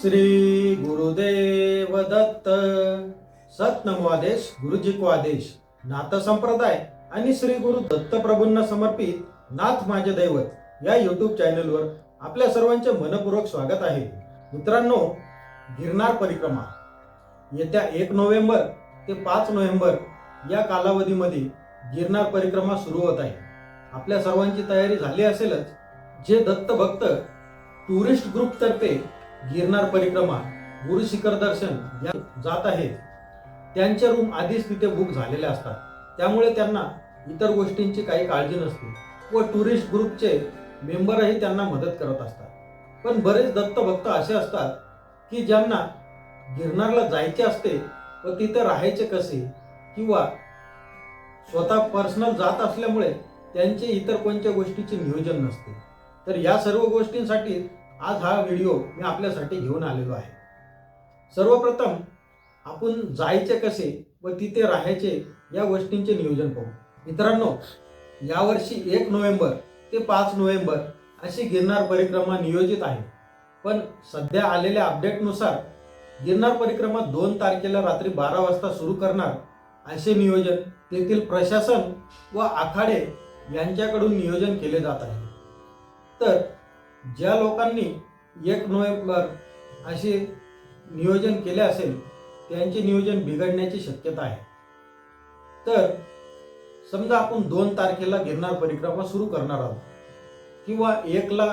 श्री गुरुदेव दत्त. सतनमो आदेश गुरुजी को आदेश नाथ संप्रदाय आणि श्री गुरु दत्त प्रभूंना समर्पित नाथ माझे दैवत या युट्यूब चॅनलवर आपल्या सर्वांचे मनपूर्वक स्वागत आहे. मित्रांनो गिरनार परिक्रमा. येत्या एक नोव्हेंबर ते पाच नोव्हेंबर या कालावधीमध्ये गिरनार परिक्रमा सुरू होत आहे. आपल्या सर्वांची तयारी झाली असेलच जे दत्त भक्त टुरिस्ट ग्रुपतर्फे गिरनार परिक्रमा गुरु शिखर दर्शन या जात आहेत. त्यांच्या रूम आधीच तिथे बुक झालेल्या असतात. त्यामुळे त्यांना इतर गोष्टींची काही काळजी नसते. व टुरिस्ट ग्रुपचे मेंबरही त्यांना मदत करत असतात. पण बरेच दत्तभक्त असे असतात की ज्यांना गिरनारला जायचे असते व तिथे राहायचे कसे किंवा स्वतः पर्सनल जात असल्यामुळे त्यांचे इतर कोणत्या गोष्टीचे नियोजन नसते. तर या सर्व गोष्टींसाठी आज हा व्हिडिओ मी आपल्यासाठी घेऊन आलेलो आहे. सर्वप्रथम आपण जायचे कसे व तिथे राहायचे या गोष्टींचे नियोजन पाहू. मित्रांनो यावर्षी एक नोव्हेंबर ते पाच नोव्हेंबर अशी गिरनार परिक्रमा नियोजित आहे. पण सध्या आलेल्या अपडेटनुसार गिरनार परिक्रमा दोन तारखेला रात्री बारा वाजता सुरू करणार असे नियोजन तेथील प्रशासन व आखाडे यांच्याकडून नियोजन केले जात आहे. तर ज्या लोकांनी एक नोव्हेंबर असे नियोजन केले असेल त्यांचे नियोजन बिघडण्याची शक्यता आहे. तर समजा आपण दोन तारखेला गिरनार परिक्रमा सुरू करणार आहोत किंवा एकला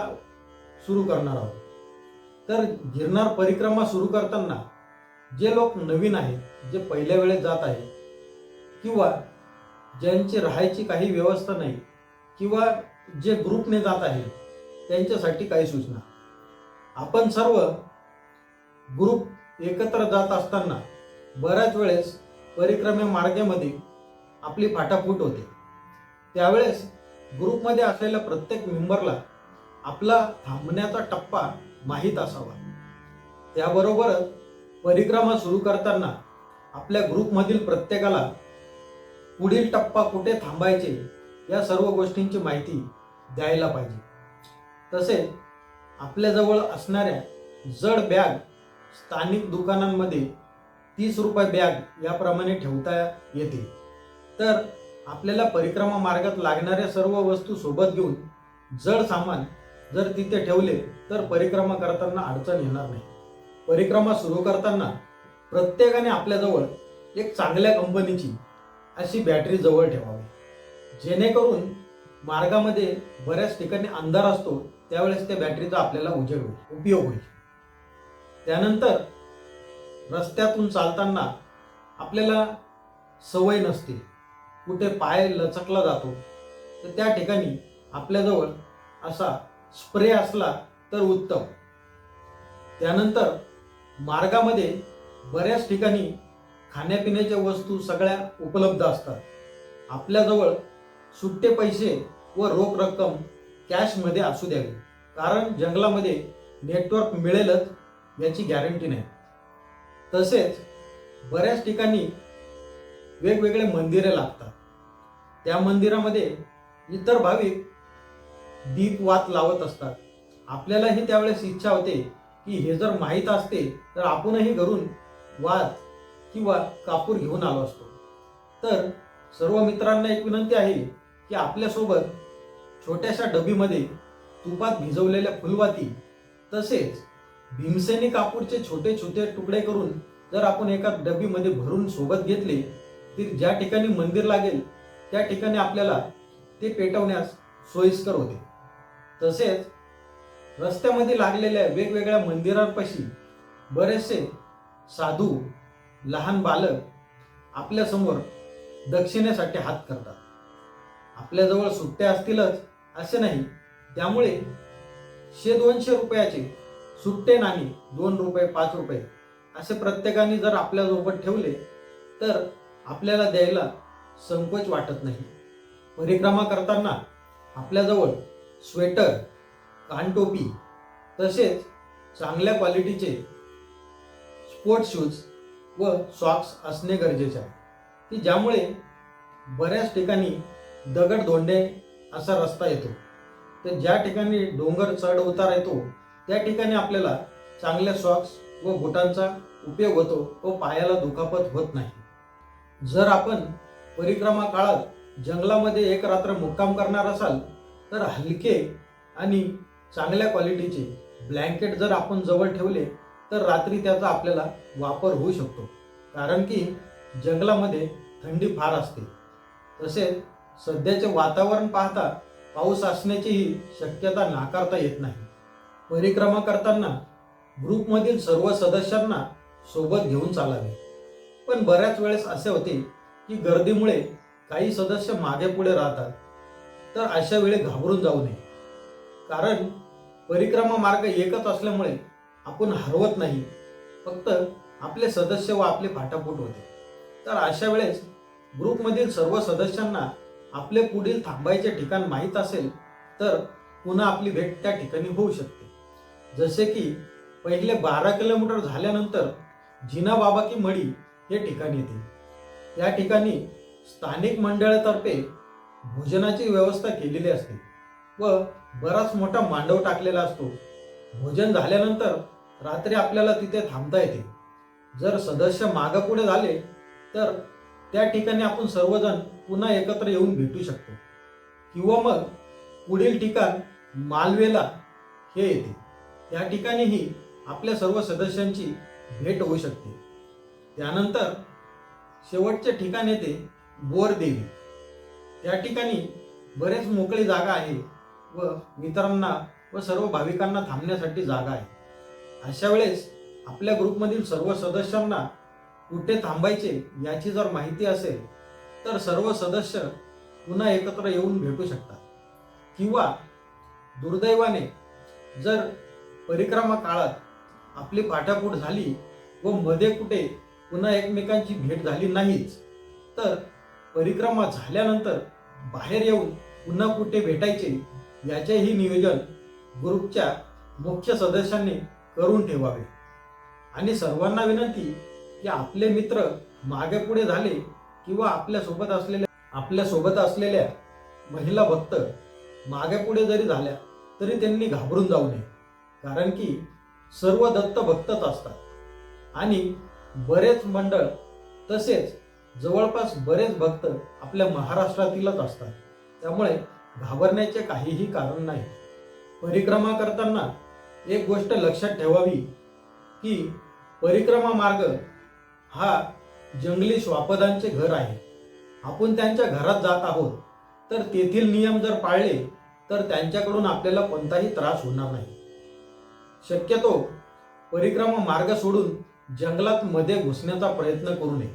सुरू करणार आहोत. तर गिरनार परिक्रमा सुरू करताना जे लोक नवीन आहेत जे पहिल्या वेळेस जात आहेत किंवा ज्यांची राहायची काही व्यवस्था नाही किंवा जे ग्रुपने जात आहेत त्यांच्यासाठी काही सूचना. आपण सर्व ग्रुप एकत्र जात असताना बऱ्याच वेळेस परिक्रमे मार्गेमध्ये आपली फाटाफूट होते. त्यावेळेस ग्रुपमध्ये असलेल्या प्रत्येक मेंबरला आपला थांबण्याचा टप्पा माहीत असावा. त्याबरोबरच परिक्रमा सुरू करताना आपल्या ग्रुपमधील प्रत्येकाला पुढील टप्पा कुठे थांबायचे या सर्व गोष्टींची माहिती द्यायला पाहिजे. तसेच आपल्याजवळ असणाऱ्या जड बॅग स्थानिक दुकानांमध्ये तीस रुपये बॅग याप्रमाणे ठेवता येते. तर आपल्याला परिक्रमा मार्गात लागणाऱ्या सर्व वस्तू सोबत घेऊन जड सामान जर तिथे ठेवले तर परिक्रमा करताना अडचण येणार नाही. परिक्रमा सुरू करताना प्रत्येकाने आपल्याजवळ एक चांगल्या कंपनीची अशी बॅटरी जवळ ठेवावी. जेणेकरून मार्गामध्ये बऱ्याच ठिकाणी अंधार असतो त्यावेळेस त्या बॅटरीचा आपल्याला उजेड होईल उपयोग होईल. त्यानंतर रस्त्यातून चालताना आपल्याला सवय नसते. कुठे पाय लचकला जातो तर त्या ठिकाणी आपल्याजवळ असा स्प्रे असला तर उत्तम. त्यानंतर मार्गामध्ये बऱ्याच ठिकाणी खाण्यापिण्याच्या वस्तू सगळ्या उपलब्ध असतात. आपल्याजवळ सुट्टे पैसे व रोख रक्कम कॅशमध्ये असू द्यावी. कारण जंगलामध्ये नेटवर्क मिळेलच याची गॅरंटी नाही. तसेच बऱ्याच ठिकाणी वेगवेगळे मंदिरे लागतात. त्या मंदिरामध्ये इतर भाविक दीप वात लावत असतात. आपल्यालाही त्यावेळेस इच्छा होते की हे जर माहीत असते तर आपणही घरून वात किंवा कापूर घेऊन आलो असतो. तर सर्व मित्रांना एक विनंती आहे की आपल्यासोबत छोट्याशा डबीमध्ये तुपात भिजवलेल्या फुलवाती तसेच भीमसेनी कापूरचे छोटे छोटे तुकडे करून जर आपण एका डबीमध्ये भरून सोबत घेतले तर ज्या ठिकाणी मंदिर लागेल त्या ठिकाणी आपल्याला ते पेटवण्यास सोयीस्कर होते. तसेच रस्त्यामध्ये लागलेल्या वेगवेगळ्या मंदिरांपाशी बरेचसे साधू लहान बालक आपल्यासमोर दक्षिणेसाठी हात करतात. आपल्याजवळ सुट्ट्या असतीलच असे नाही. त्यामुळे शे दोनशे रुपयाचे सुट्टे नाणी दोन रुपये पाच रुपये असे प्रत्येकाने जर आपल्यासोबत ठेवले तर आपल्याला द्यायला संकोच वाटत नाही. परिक्रमा करताना आपल्याजवळ स्वेटर कानटोपी तसेच चांगल्या क्वालिटीचे स्पोर्ट्स शूज व सॉक्स असणे गरजेचे आहे. की ज्यामुळे बऱ्याच ठिकाणी दगड धोंडे असा रस्ता येतो. तर ज्या ठिकाणी डोंगर चढ उतार येतो त्या ठिकाणी आपल्याला चांगल्या सॉक्स व बुटांचा उपयोग होतो व पायाला दुखापत होत नाही. जर आपण परिक्रमा काळात जंगलामध्ये एक रात्र मुक्काम करणार असाल तर हलके आणि चांगल्या क्वालिटीचे ब्लँकेट जर आपण जवळ ठेवले तर रात्री त्याचा आपल्याला वापर होऊ शकतो. कारण की जंगलामध्ये थंडी फार असते. तसेच सध्याचे वातावरण पाहता पाऊस असण्याचीही शक्यता नाकारता येत नाही. परिक्रमा करताना ग्रुपमधील सर्व सदस्यांना सोबत घेऊन चालावे. पण बऱ्याच वेळेस असे होते की गर्दीमुळे काही सदस्य मागे पुढे राहतात. तर अशा वेळी घाबरून जाऊ नये. कारण परिक्रमा मार्ग एकच असल्यामुळे आपण हरवत नाही. फक्त आपले सदस्य व आपले फाटाफूट होते. तर अशा वेळेस ग्रुपमधील सर्व सदस्यांना आपले पुढील थांबायचे ठिकाण माहीत असेल तर पुन्हा आपली भेट त्या ठिकाणी होऊ शकते. जसे की पहिले बारा किलोमीटर झाल्यानंतर जिना बाबा की मडी हे ठिकाण येते. या ठिकाणी स्थानिक मंडळातर्फे भोजनाची व्यवस्था केलेली असते व बराच मोठा मांडव टाकलेला असतो. भोजन झाल्यानंतर रात्री आपल्याला तिथे थांबता येते. जर सदस्य मागं पुढे झाले तर त्या ठिकाणी आपण सर्वजण पुन्हा एकत्र येऊन भेटू शकतो. किंवा मग पुढील ठिकाण मालवेला हे येते. त्या ठिकाणीही आपल्या सर्व सदस्यांची भेट होऊ शकते. त्यानंतर शेवटचे ठिकाण येते बोरदेवी. त्या ठिकाणी बरेच मोकळी जागा आहे व मित्रांना व सर्व भाविकांना थांबण्यासाठी जागा आहे. अशा वेळेस आपल्या ग्रुपमधील सर्व सदस्यांना कुठे थांबायचे याची जर माहिती असेल तर सर्व सदस्य पुन्हा एकत्र येऊन भेटू शकतात. किंवा दुर्दैवाने जर परिक्रमा काळात आपली पाठापूट झाली व मध्ये कुठे पुन्हा एकमेकांची भेट झाली नाहीच तर परिक्रमा झाल्यानंतर बाहेर येऊन पुन्हा कुठे भेटायचे याचेही नियोजन ग्रुपच्या मुख्य सदस्यांनी करून ठेवावे. आणि सर्वांना विनंती की आपले मित्र मागे पुढे झाले किंवा आपल्यासोबत असलेल्या आपल्यासोबत असलेल्या महिला भक्त मागे पुढे जरी झाल्या तरी त्यांनी घाबरून जाऊ नये. कारण की सर्व दत्त भक्तच असतात. आणि बरेच मंडळ तसेच जवळपास बरेच भक्त आपल्या महाराष्ट्रातीलच असतात. त्यामुळे घाबरण्याचे काहीही कारण नाही. परिक्रमा करताना एक गोष्ट लक्षात ठेवावी की परिक्रमा मार्ग हा जंगली श्वापदांचे घर आहे. आपण त्यांच्या घरात जात आहोत. तर तेथील नियम जर पाळले तर त्यांच्याकडून आपल्याला कोणताही त्रास होणार नाही. शक्यतो परिक्रमा मार्ग सोडून जंगलात मध्ये घुसण्याचा प्रयत्न करू नये.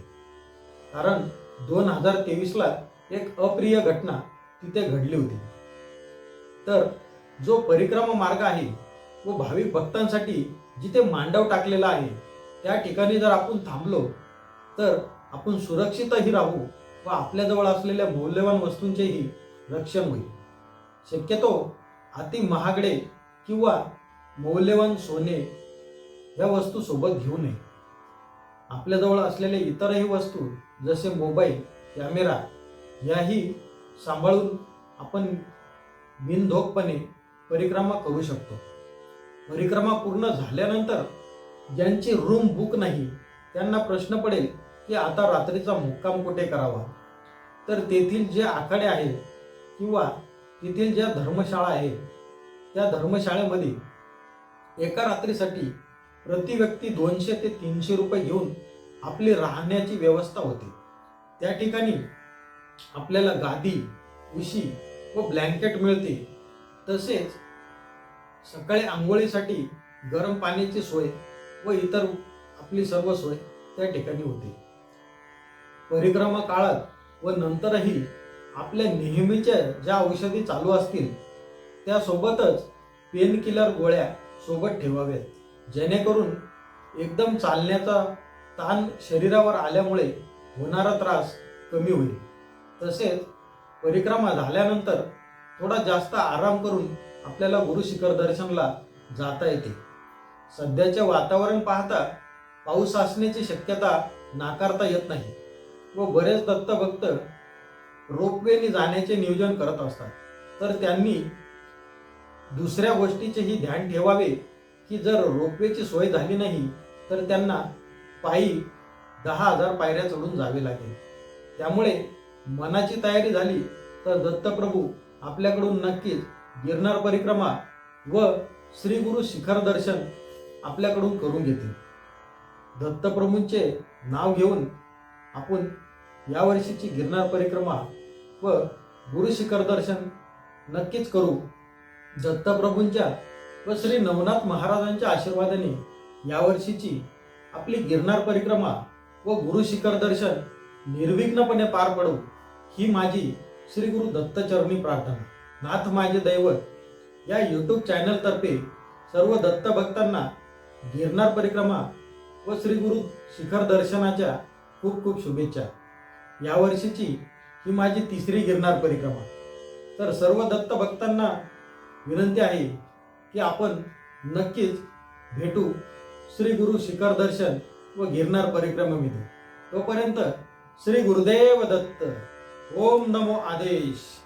कारण दोन हजार तेवीसला एक अप्रिय घटना तिथे घडली होती. तर जो परिक्रमा मार्ग आहे व भाविक भक्तांसाठी जिथे मांडव टाकलेला आहे त्या ठिकाणी जर आपण थांबलो तर आपण सुरक्षितही राहू व आपल्याजवळ असलेल्या मौल्यवान वस्तूंचेही रक्षण होईल. शक्यतो अति महागडे किंवा मौल्यवान सोने या वस्तू सोबत घेऊ नये. आपल्याजवळ असलेल्या इतरही वस्तू जसे मोबाईल कॅमेरा याही सांभाळून आपण बिनधोकपणे परिक्रमा करू शकतो. परिक्रमा पूर्ण झाल्यानंतर ज्यांची रूम बुक नाही त्यांना प्रश्न पडेल की आता रात्रीचा मुक्काम कुठे करावा? तर तेथील जे आखाडे आहेत किंवा तेथील ज्या धर्मशाळा आहेत त्या धर्मशाळेमध्ये एका रात्रीसाठी प्रति व्यक्ती दोनशे ते तीनशे रुपये घेऊन आपली राहण्याची व्यवस्था होते. त्या ठिकाणी आपल्याला गादी उशी व ब्लँकेट मिळते. तसेच सकाळी आंघोळीसाठी गरम पाण्याची सोय व इतर आपली सर्व सोय त्या ठिकाणी होते. परिक्रमा काळात व नंतरही आपल्या नेहमीच्या ज्या औषधी चालू असतील त्यासोबतच पेन किलर गोळ्या सोबत ठेवाव्यात. जेणेकरून एकदम चालण्याचा ताण शरीरावर आल्यामुळे होणारा त्रास कमी होईल. तसेच परिक्रमा झाल्यानंतर थोडा जास्त आराम करून आपल्याला गुरु शिखर दर्शनला जाता येते. सध्याचे वातावरण पाहता पाऊस असण्याची शक्यता नाकारता येत नाही व बरेच दत्तभक्त रोपवेने जाण्याचे नियोजन करत असतात. तर त्यांनी दुसऱ्या गोष्टीचेही ध्यान ठेवावे की जर रोपवेची सोय झाली नाही तर त्यांना पायी दहा हजार पायऱ्या चढून जावे लागेल. त्यामुळे मनाची तयारी झाली तर दत्तप्रभू आपल्याकडून नक्कीच गिरणार परिक्रमा व श्री गुरु शिखर दर्शन आपल्याकडून करून घेतील दत्तप्रभूंचे नाव घेऊन आपण यावर्षीची गिरनार परिक्रमा व गुरु शिखर दर्शन नक्कीच करू. दत्तप्रभूंच्या व श्री नवनाथ महाराजांच्या आशीर्वादाने यावर्षीची आपली गिरनार परिक्रमा व गुरु शिखर दर्शन निर्विघ्नपणे पार पडू ही माझी श्री गुरु दत्तचरणी प्रार्थना. नाथ माझे दैवत या यूट्यूब चॅनलतर्फे सर्व दत्त भक्तांना गिरनार परिक्रमा व श्री गुरु शिखर दर्शनाच्या खूप खूप शुभेच्छा. यावर्षीची ही माझी तिसरी गिरनार परिक्रमा. तर सर्व दत्त भक्तांना विनंती आहे की आपण नक्कीच भेटू श्री गुरु शिखर दर्शन व गिरनार परिक्रमेमध्ये. तोपर्यंत श्री गुरुदेव दत्त. ओम नमो आदेश.